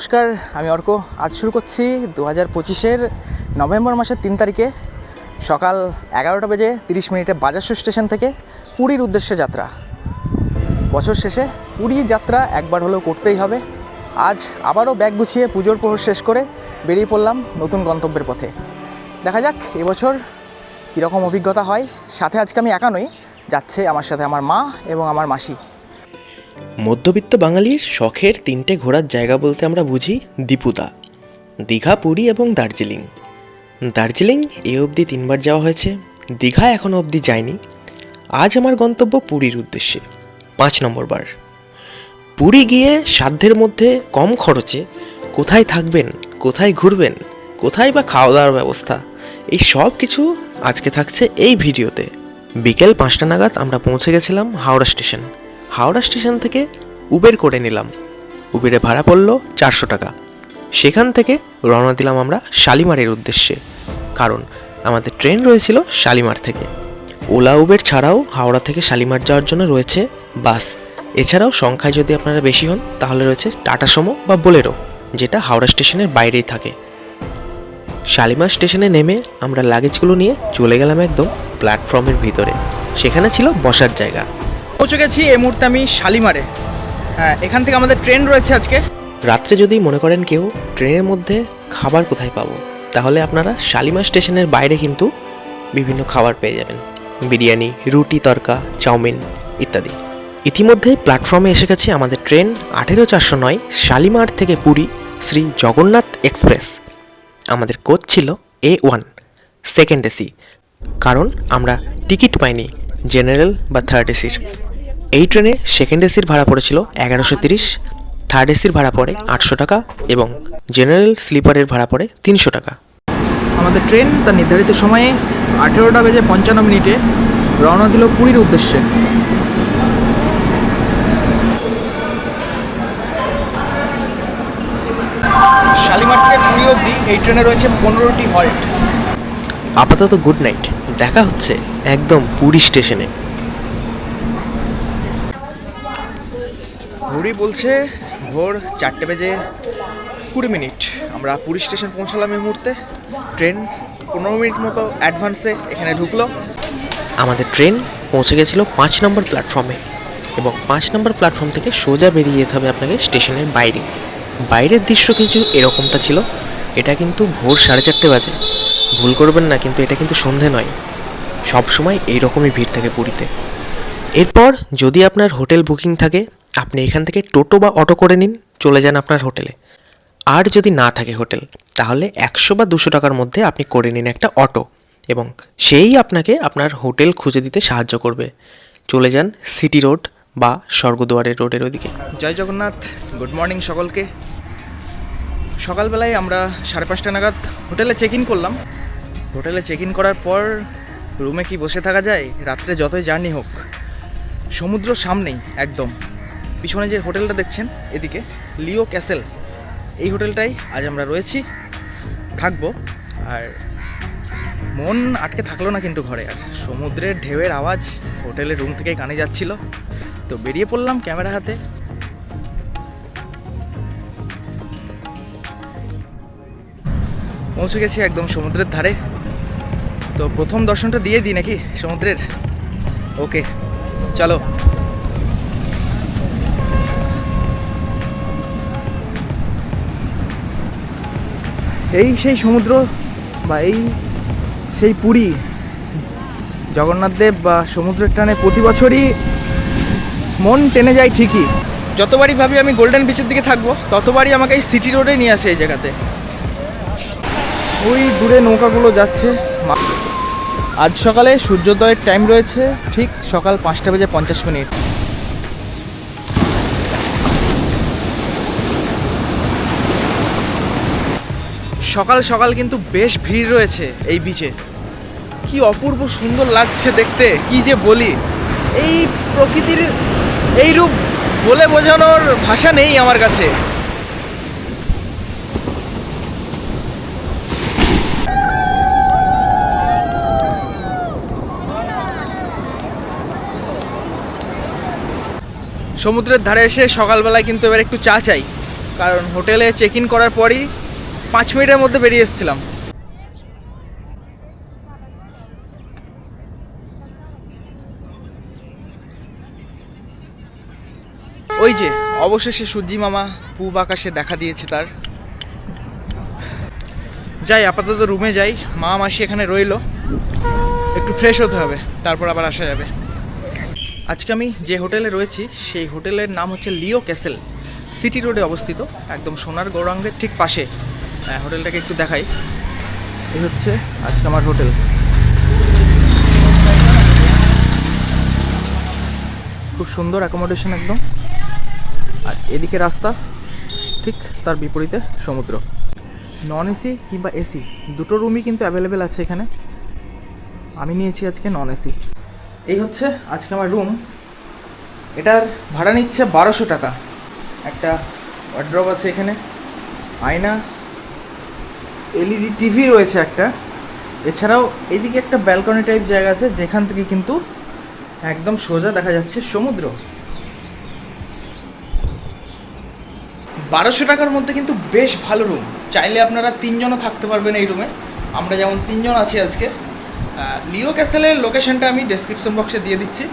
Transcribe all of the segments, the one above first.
নমস্কার, আমি অর্ক। আজ শুরু করছি দু হাজার পঁচিশের নভেম্বর মাসের তিন তারিখে সকাল এগারোটা বেজে তিরিশ মিনিটে বাজারসু স্টেশন থেকে পুরীর উদ্দেশ্যে যাত্রা। বছর শেষে পুরী যাত্রা একবার হলেও করতেই হবে। আজ আবারও ব্যাগ গুছিয়ে পুজোর প্রহর শেষ করে বেরিয়ে পড়লাম নতুন গন্তব্যের পথে। দেখা যাক, এবছর কীরকম অভিজ্ঞতা হয়। সাথে আজকে আমি একা নই, যাচ্ছে আমার সাথে আমার মা এবং আমার মাসি। মধ্যবিত্ত বাঙালির শখের তিনটে ঘোরার জায়গা বলতে আমরা বুঝি দীপুদা, দীঘা, পুরী এবং দার্জিলিং। দার্জিলিং এ অবধি তিনবার যাওয়া হয়েছে, দীঘা এখনও অবধি যায়নি। আজ আমার গন্তব্য পুরীর উদ্দেশ্যে, পাঁচ নম্বর বার। পুরী গিয়ে সাধ্যের মধ্যে কম খরচে কোথায় থাকবেন, কোথায় ঘুরবেন, কোথায় বা খাওয়া দাওয়ার ব্যবস্থা, এই সব কিছু আজকে থাকছে এই ভিডিওতে। বিকেল পাঁচটা নাগাদ আমরা পৌঁছে গেছিলাম হাওড়া স্টেশন। হাওড়া স্টেশন থেকে উবের করে নিলাম। উবেরে ভাড়া পড়ল চারশো টাকা। সেখান থেকে রওনা দিলাম আমরা শালিমারের উদ্দেশ্যে। কারণ আমাদের ট্রেন রয়েছিল শালিমার থেকে। ওলা উবের ছাড়াও হাওড়া থেকে শালিমার যাওয়ার জন্য রয়েছে বাস। এছাড়াও সংখ্যায় যদি আপনারা বেশি হন, তাহলে রয়েছে টাটা সোমো বা বোলেরো, যেটা হাওড়া স্টেশনের বাইরেই থাকে। শালিমার স্টেশনে নেমে আমরা লাগেজগুলো নিয়ে চলে গেলাম একদম প্ল্যাটফর্মের ভিতরে। সেখানে ছিল বসার জায়গা। পৌঁছে গেছি এই মুহূর্তে আমি শালিমারে। হ্যাঁ এখান থেকে আমাদের ট্রেন রয়েছে আজকে। রাত্রে যদি মনে করেন কেউ, ট্রেনের মধ্যে খাবার কোথায় পাবো, তাহলে আপনারা শালিমার স্টেশনের বাইরে কিন্তু বিভিন্ন খাবার পেয়ে যাবেন। বিরিয়ানি, রুটি, তরকা, চাউমিন ইত্যাদি। ইতিমধ্যে প্ল্যাটফর্মে এসে গেছে আমাদের ট্রেন আঠেরো চারশো নয়, শালিমার থেকে পুরী শ্রী জগন্নাথ এক্সপ্রেস। আমাদের কোচ ছিল এ ওয়ান সেকেন্ড এসি কারণ আমরা টিকিট পাইনি, জেনারেল বা থার্ড এসির এই ট্রেনে সেকেন্ড এসির ভাড়া পড়েছিল এগারোশো তিরিশ থার্ড এসির ভাড়া পড়ে আটশো টাকা এবং জেনারেল স্লিপারের ভাড়া পড়ে তিনশো টাকা। আমাদের ট্রেন তার নির্ধারিত সময়ে আঠেরোটা বেজে পঞ্চান্ন মিনিটে রওনা দিল পুরীর উদ্দেশ্যে। শালিমার থেকে পুরী অবধি এই ট্রেনে রয়েছে পনেরোটি হল্ট। আপাতত গুড নাইট। দেখা হচ্ছে একদম পুরী স্টেশনে। ঘড়ি বলছে, ভোর চারটে বেজে কুড়ি মিনিট। আমরা পুরী স্টেশন পৌঁছালাম এই মুহূর্তে। ট্রেন পনেরো মিনিট মতো অ্যাডভান্সে এখানে ঢুকলো। আমাদের ট্রেন পৌঁছে গেছিল পাঁচ নম্বর প্ল্যাটফর্মে এবং পাঁচ নম্বর প্ল্যাটফর্ম থেকে সোজা বেরিয়ে যেতে হবে আপনাকে স্টেশনের বাইরে। বাইরের দৃশ্য কিছু এরকমটা ছিল। এটা কিন্তু ভোর সাড়ে চারটে বাজে। ভুল করবেন না, কিন্তু এটা কিন্তু সন্ধে নয়। সব সময় এইরকমই ভিড় থাকে পুরীতে। এরপর যদি আপনার হোটেল বুকিং থাকে আপনি এখান থেকে টোটো বা অটো করে নিন, চলে যান আপনার হোটেলে। আর যদি না থাকে হোটেল, তাহলে একশো বা দুশো টাকার মধ্যে আপনি করে নিন একটা অটো এবং সেই আপনাকে আপনার হোটেল খুঁজে দিতে সাহায্য করবে। চলে যান সিটি রোড বা স্বর্গদুয়ারের রোডের ওদিকে জয় জগন্নাথ, গুড মর্নিং সকলকে। সকালবেলায় আমরা সাড়ে পাঁচটা নাগাদ হোটেলে চেক ইন করলাম। হোটেলে চেক ইন করার পর রুমে কি বসে থাকা যায়? রাত্রে যতই জার্নি হোক, সমুদ্র সামনেই, একদম। পিছনে যে হোটেলটা দেখছেন, এদিকে লিও ক্যাসেল। এই হোটেলটাই আজ আমরা রয়েছি, থাকব। আর মন আটকে থাকল না কিন্তু ঘরে, আর সমুদ্রের ঢেউয়ের আওয়াজ হোটেলের রুম থেকেই কানে যাচ্ছিল। তো বেরিয়ে পড়লাম ক্যামেরা হাতে। পৌঁছে গেছি একদম সমুদ্রের ধারে। তো প্রথম দর্শনটা দিয়ে দিই নাকি সমুদ্রের? ওকে, চলো। এই সেই সমুদ্র বা এই সেই পুরী জগন্নাথ দেব বা সমুদ্রের টানে প্রতি বছরই মন টেনে যায় ঠিকই। যতবারই ভাবি আমি গোল্ডেন বিচের দিকে থাকব ততবারই আমাকে এই সিটি রোডে নিয়ে আসে এই জায়গাতে। ওই দূরে নৌকাগুলো যাচ্ছে। আজ সকালে সূর্যোদয়ের টাইম রয়েছে ঠিক সকাল পাঁচটা বেজে পঞ্চাশ মিনিট। সকাল সকাল কিন্তু বেশ ভিড় রয়েছে এই বিচে কি অপূর্ব সুন্দর লাগছে দেখতে, কি যে বলি। এই প্রকৃতির এই রূপ বলে বোঝানোর ভাষা নেই আমার কাছে। সমুদ্রের ধারে এসে সকালবেলায় কিন্তু এবার একটু চা চাই। কারণ হোটেলে চেক ইন করার পরই পাঁচ মিনিটের মধ্যে বেরিয়ে এসেছিলাম। ওই যে, অবশেষে সূর্যি মামা পূব আকাশে দেখা দিয়েছে তার। যাই, আপাতত রুমে যাই। মা মাসি এখানে রইল। একটু ফ্রেশ হতে হবে, তারপর আবার আসা যাবে। আজকে আমি যে হোটেলে রয়েছি, সেই হোটেলের নাম হচ্ছে লিও ক্যাসেল। সিটি রোডে অবস্থিত, একদম সোনার গৌরাঙ্গের ঠিক পাশে। হোটেলটাকে একটু দেখাই। এই হচ্ছে আজকে আমার হোটেল। খুব সুন্দর অ্যাকোমোডেশন একদম। আর এদিকে রাস্তা, ঠিক তার বিপরীতে সমুদ্র। নন এসি কিংবা এসি দুটো রুমই কিন্তু অ্যাভেলেবেল আছে এখানে। আমি নিয়েছি আজকে নন এসি এই হচ্ছে আজকে আমার রুম এটার ভাড়া নিচ্ছে বারোশো টাকা। একটা ওয়ার্ড্রপ আছে এখানে। আয়না এলইডি টিভি রয়েছে একটা। এছাড়াও এদিকে একটা ব্যালকনি টাইপ জায়গা আছে, যেখান থেকে কিন্তু একদম সোজা দেখা যাচ্ছে সমুদ্র। বারোশো টাকার মধ্যে কিন্তু বেশ ভালো রুম চাইলে আপনারা তিনজনও থাকতে পারবেন এই রুমে আমরা যেমন তিনজন আছি আজকে। লিও ক্যাসেলের লোকেশনটা আমি ডেসক্রিপশন বক্সে দিয়ে দিচ্ছি।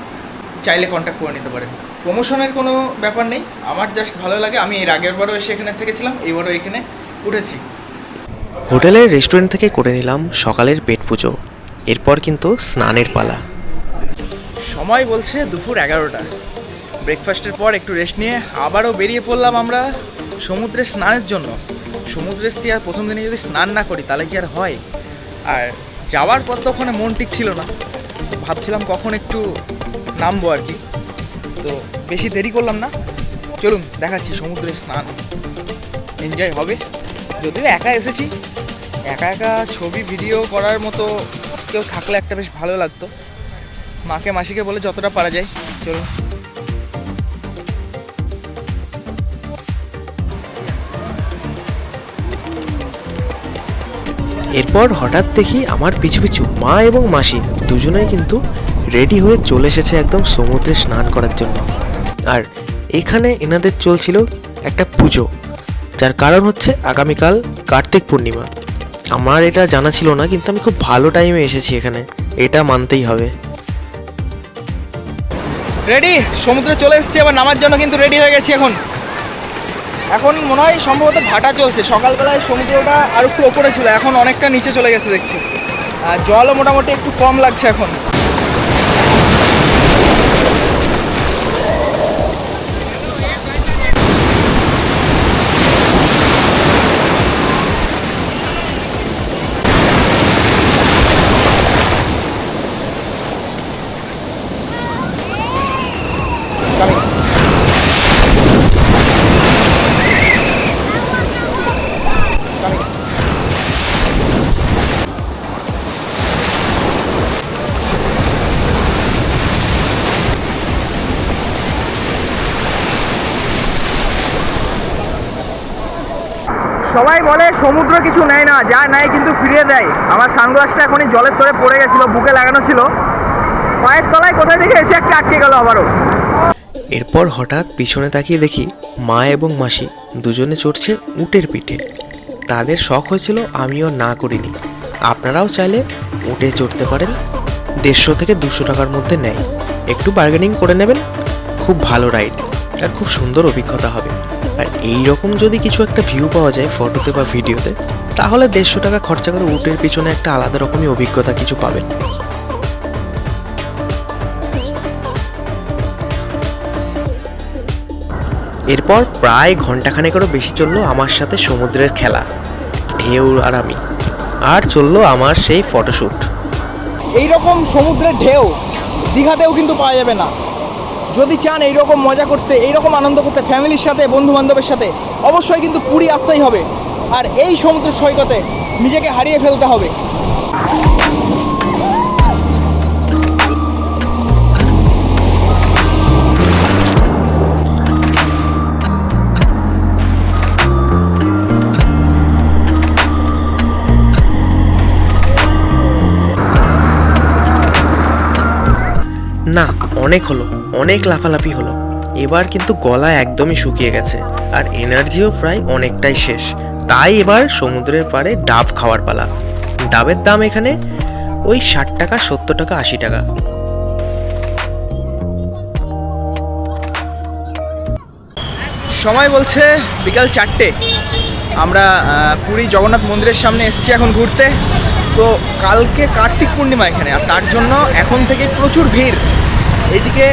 চাইলে কন্ট্যাক্ট করে নিতে পারেন। প্রমোশনের কোনো ব্যাপার নেই। আমার জাস্ট ভালো লাগে। আমি এর আগের বারও এসে এখানে থেকেছিলাম এইবারও এখানে উঠেছি। হোটেলের রেস্টুরেন্ট থেকে করে নিলাম সকালের পেট পুজো। এরপর কিন্তু স্নানের পালা। সময় বলছে দুপুর এগারোটা। ব্রেকফাস্টের পর একটু রেস্ট নিয়ে আবারও বেরিয়ে পড়লাম আমরা সমুদ্রে স্নানের জন্য। সমুদ্রে এসছি আর প্রথম দিনে যদি স্নান না করি তাহলে কি আর হয়? আর যাওয়ার পর তো ওখানে মন ঠিক ছিল না। ভাবছিলাম কখন একটু নামবো আর কি। তো বেশি দেরি করলাম না। চলুন, দেখাচ্ছি সমুদ্রে স্নান। এনজয় হবে। যদিও একা এসেছি, একা একা ছবি ভিডিও করার মতো কেউ থাকলে একটা বেশ ভালো লাগতো। মাকে, মাসিকে বলে যতটা পারা যায়, চলুন। এরপর হঠাৎ দেখি আমার পিছু পিছু মা এবং মাসি দুজনেই কিন্তু রেডি হয়ে চলে এসেছে একদম সমুদ্রে স্নান করার জন্য। আর এখানে এনাদের চলছিল একটা পুজো। যার কারণ হচ্ছে আগামীকাল কার্তিক পূর্ণিমা। আমার এটা জানা ছিল না, কিন্তু আমি খুব ভালো টাইমে এসেছি এখানে। এটা মানতেই হবে। রেডি সমুদ্রে চলে এসেছি, আবার নামার জন্য কিন্তু রেডি হয়ে গেছি এখন। এখন মনে হয় সম্ভবত ভাটা চলছে। সকালবেলায় সমুদ্রটা আর একটু ওপরে ছিল, এখন অনেকটা নিচে চলে গেছে, দেখছি। আর জলও মোটামুটি একটু কম লাগছে এখন। বলে, সমুদ্র কিছু নেয় না, যা নেয় কিন্তু ফিরিয়ে দেয়। আমার সানগ্লাসটা এখনই জলের তরে পড়ে গেছিল, বুকে লাগানো ছিল। পায়ের তলায় কোথায় থেকে এসে একটা আটকে গেল আবারও। এরপর হঠাৎ পিছনে তাকিয়ে দেখি মা এবং মাসি দুজনে চড়ছে উটের পিঠে। তাদের শখ হয়েছিল, আমিও না করিনি। আপনারাও চাইলে উটে চড়তে পারেন। দেড়শো থেকে দুশো টাকার মধ্যে নেয়। একটু বার্গেনিং করে নেবেন। খুব ভালো রাইড আর খুব সুন্দর অভিজ্ঞতা হবে। আর এই রকম যদি কিছু একটা ভিউ পাওয়া যায় ফটোতে বা ভিডিওতে তাহলে দেড়শো টাকা খরচা করে উটের পিছনে একটা আলাদা রকমই অভিজ্ঞতা কিছু পাবেন। এরপর প্রায় ঘন্টাখানেকেরও বেশি চলল আমার সাথে সমুদ্রের খেলা, ঢেউ আর আমি, আর চলল আমার সেই ফটোশ্যুট এই রকম সমুদ্রের ঢেউ, দীঘাতেও কিন্তু পাওয়া যাবে না। যদি চান এইরকম মজা করতে, এইরকম আনন্দ করতে ফ্যামিলির সাথে বন্ধু বান্ধবের সাথে, অবশ্যই কিন্তু পুরী আসতেই হবে। আর এই সমুদ্র সৈকতে নিজেকে হারিয়ে ফেলতে হবে। না, অনেক হলো, অনেক লাফালাফি হলো। এবার কিন্তু গলা একদমই শুকিয়ে গেছে, আর এনার্জিও প্রায় অনেকটাই শেষ। তাই এবার সমুদ্রের পাড়ে ডাব খাওয়ার পালা। ডাবের দাম এখানে ওই ষাট টাকা, সত্তর টাকা, আশি টাকা। সময় বলছে বিকাল চারটে। আমরা পুরী জগন্নাথ মন্দিরের সামনে এসেছি এখন ঘুরতে। তো কালকে কার্তিক পূর্ণিমা এখানে, আর তার জন্য এখন থেকে প্রচুর ভিড়। এইদিকে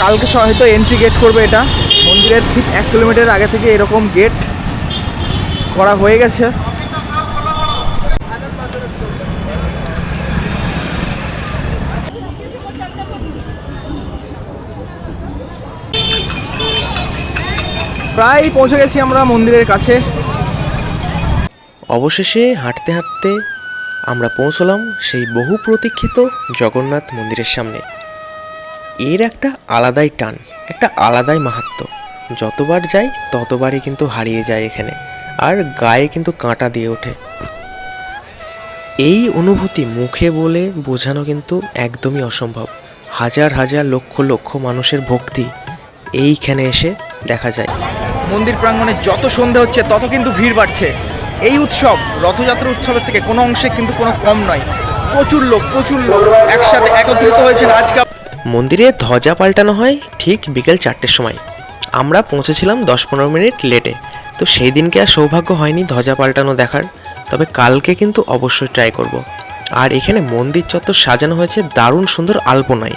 কালকে হয়তো এন্ট্রি গেট করবে এটা। মন্দিরের ঠিক এক কিলোমিটার আগে থেকে এরকম গেট করা হয়ে গেছে। প্রায় পৌঁছে গেছি আমরা মন্দিরের কাছে। অবশেষে হাঁটতে হাঁটতে আমরা পৌঁছলাম সেই বহু প্রতীক্ষিত জগন্নাথ মন্দিরের সামনে। এর একটা আলাদাই টান, একটা আলাদাই মাহাত্ম। যতবার যাই, ততবারই কিন্তু হারিয়ে যায় এখানে, আর গায়ে কিন্তু কাঁটা দিয়ে ওঠে। এই অনুভূতি মুখে বলে বোঝানো কিন্তু একদমই অসম্ভব। হাজার হাজার লক্ষ লক্ষ মানুষের ভক্তি এইখানে এসে দেখা যায়। মন্দির প্রাঙ্গণে যত সন্ধে হচ্ছে, তত কিন্তু ভিড় বাড়ছে। এই উৎসব, রথযাত্রা উৎসবের থেকে কোনো অংশে কিন্তু কোনো কম নয়। প্রচুর লোক প্রচুর লোক একসাথে একত্রিত হয়েছেন আজকে মন্দিরে ধ্বজা পাল্টানো হয় ঠিক বিকেল চারটের সময়। আমরা পৌঁছেছিলাম দশ পনেরো মিনিট লেটে তো সেই দিনকে আর সৌভাগ্য হয়নি ধ্বজা পাল্টানো দেখার। তবে কালকে কিন্তু অবশ্যই ট্রাই করব। আর এখানে মন্দির চত্বর সাজানো হয়েছে দারুণ সুন্দর আলপনায়।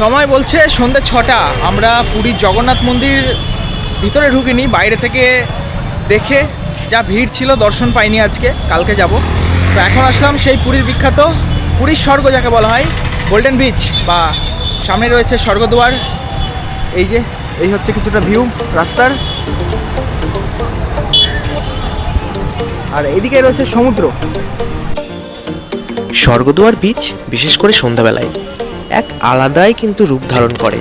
সময় বলছে সন্ধ্যে ছটা। আমরা পুরীর জগন্নাথ মন্দির ভিতরে ঢুকিনি, বাইরে থেকে দেখে যা ভিড় ছিল দর্শন পাইনি আজকে, কালকে যাব। তো এখন আসলাম সেই পুরীর বিখ্যাত, পুরীর স্বর্গ যাকে বলা হয় গোল্ডেন বিচ বা সামনে রয়েছে স্বর্গদুয়ার। এই যে, এই হচ্ছে কিছুটা ভিউ রাস্তার। আর এইদিকে রয়েছে সমুদ্র। স্বর্গদুয়ার বীচ বিশেষ করে সন্ধ্যাবেলায়। এক আলাদাই কিন্তু রূপ ধারণ করে।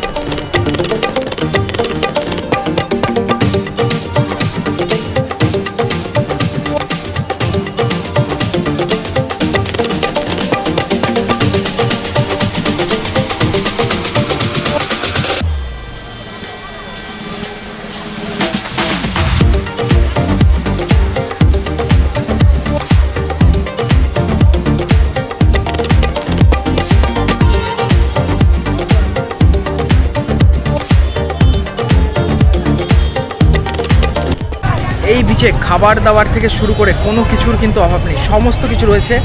বিচে খাবার দাবার থেকে শুরু করে কোনো কিছুর কিন্তু অভাব নেই। সমস্ত কিছু রয়েছে।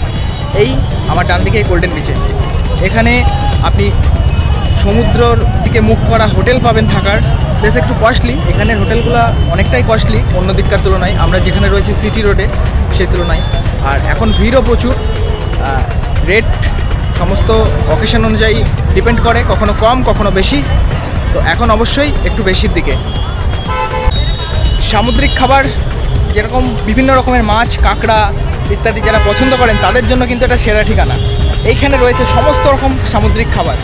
এই আমার ডান দিকে গোল্ডেন বিচে এখানে আপনি সমুদ্রর দিকে মুখ করা হোটেল পাবেন থাকার। বেশ একটু কস্টলি এখানের হোটেলগুলো অনেকটাই কস্টলি অন্য দিককার তুলনায়। আমরা যেখানে রয়েছি সিটি রোডে সেই তুলনায়। আর এখন ভিড়ও প্রচুর। রেট সমস্ত অকেশন অনুযায়ী ডিপেন্ড করে, কখনো কম, কখনো বেশি। তো এখন অবশ্যই একটু বেশির দিকে। সামুদ্রিক খাবার যেরকম বিভিন্ন রকমের মাছ, কাঁকড়া ইত্যাদি যারা পছন্দ করেন, তাদের জন্য কিন্তু এটা সেরা ঠিকানা। এইখানে রয়েছে সমস্ত রকম সামুদ্রিক খাবার,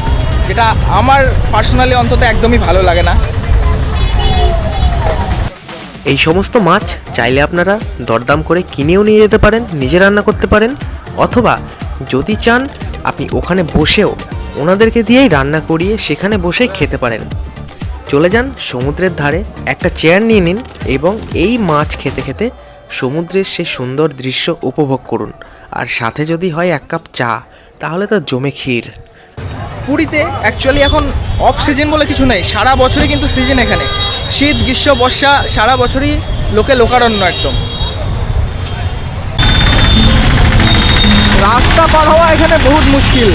যেটা আমার পার্সোনালি অন্তত একদমই ভালো লাগে না। এই সমস্ত মাছ চাইলে আপনারা দরদাম করে কিনেও নিয়ে যেতে পারেন, নিজে রান্না করতে পারেন, অথবা যদি চান, আপনি ওখানে বসেও ওনাদেরকে দিয়েই রান্না করিয়ে সেখানে বসেই খেতে পারেন। চলে যান সমুদ্রের ধারে একটা চেয়ার নিয়ে নিন এবং এই মাছ খেতে খেতে সমুদ্রের সে সুন্দর দৃশ্য উপভোগ করুন। আর সাথে যদি হয় এক কাপ চা তাহলে তো জমে ক্ষীর। পুরীতে অ্যাকচুয়ালি এখন অফ সিজন বলে কিছু নেই সারা বছরই কিন্তু সিজন এখানে। শীত গ্রীষ্ম বর্ষা সারা বছরই লোকে লোকারণ্য একদম। রাস্তা পার হওয়া এখানে বহুত মুশকিল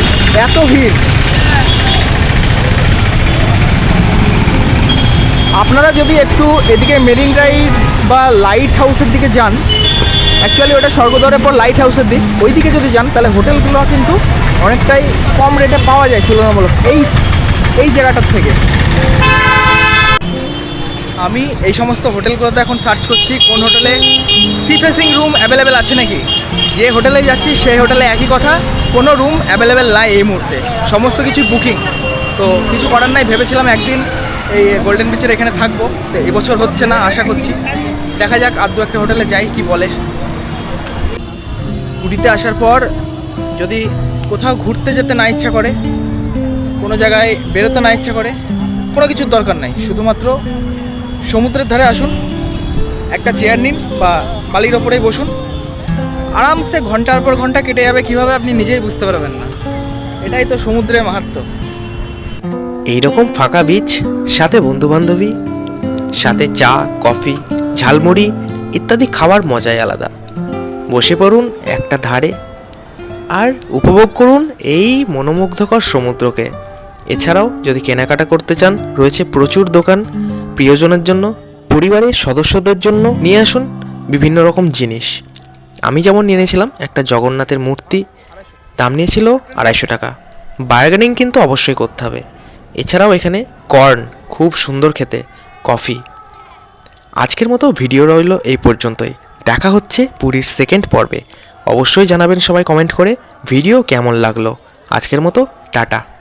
এত ভিড়। আপনারা যদি একটু এদিকে মেরিন ড্রাইভ বা লাইট হাউসের দিকে যান অ্যাকচুয়ালি ওটা স্বর্গদ্বারের পর লাইট হাউসের দিক ওই দিকে যদি যান, তাহলে হোটেলগুলো কিন্তু অনেকটাই কম রেটে পাওয়া যায় তুলনামূলক এই এই জায়গাটার থেকে। আমি এই সমস্ত হোটেলগুলোতে এখন সার্চ করছি, কোন হোটেলে সি ফেসিং রুম অ্যাভেলেবেল আছে নাকি? যে হোটেলে যাচ্ছি, সেই হোটেলে একই কথা, কোনো রুম অ্যাভেলেবেল নাই এই মুহূর্তে। সমস্ত কিছু বুকিং তো কিছু করার নাই, ভেবেছিলাম একদিন এই গোল্ডেন বিচের এখানে থাকব। তো এবছর হচ্ছে না, আশা করছি। দেখা যাক আর দু একটা হোটেলে যাই, কি বলে। পুরীতে আসার পর যদি কোথাও ঘুরতে যেতে না ইচ্ছা করে, কোনো জায়গায় বেরোতে না ইচ্ছা করে, কোনো কিছুর দরকার নাই। শুধুমাত্র সমুদ্রের ধারে আসুন, একটা চেয়ার নিন বা বালির ওপরেই বসুন। আরামসে ঘণ্টার পর ঘণ্টা কেটে যাবে, কীভাবে আপনি নিজেই বুঝতে পারবেন না। এটাই তো সমুদ্রের মাহাত্ম্য। এইরকম ফাঁকা বীচ সাথে বন্ধুবান্ধবী, সাথে চা, কফি, ঝালমুড়ি ইত্যাদি খাওয়ার মজাই আলাদা। বসে পড়ুন একটা ধারে আর উপভোগ করুন এই মনোমুগ্ধকর সমুদ্রকে। এছাড়াও যদি কেনাকাটা করতে চান, রয়েছে প্রচুর দোকান। প্রিয়জনের জন্য, পরিবারের সদস্যদের জন্য নিয়ে আসুন বিভিন্ন রকম জিনিস। আমি যেমন নিয়েছিলাম একটা জগন্নাথের মূর্তি, দাম নিয়েছিল আড়াইশো টাকা। বার্গেনিং কিন্তু অবশ্যই করতে হবে। এছাড়াও এখানে কর্ন, খুব সুন্দর খেতে, কফি। আজকের মতো ভিডিও রইল এই পর্যন্তই। দেখা হচ্ছে পুরীর সেকেন্ড পর্বে। অবশ্যই জানাবেন সবাই কমেন্ট করে ভিডিও কেমন লাগল। আজকের মতো, টাটা।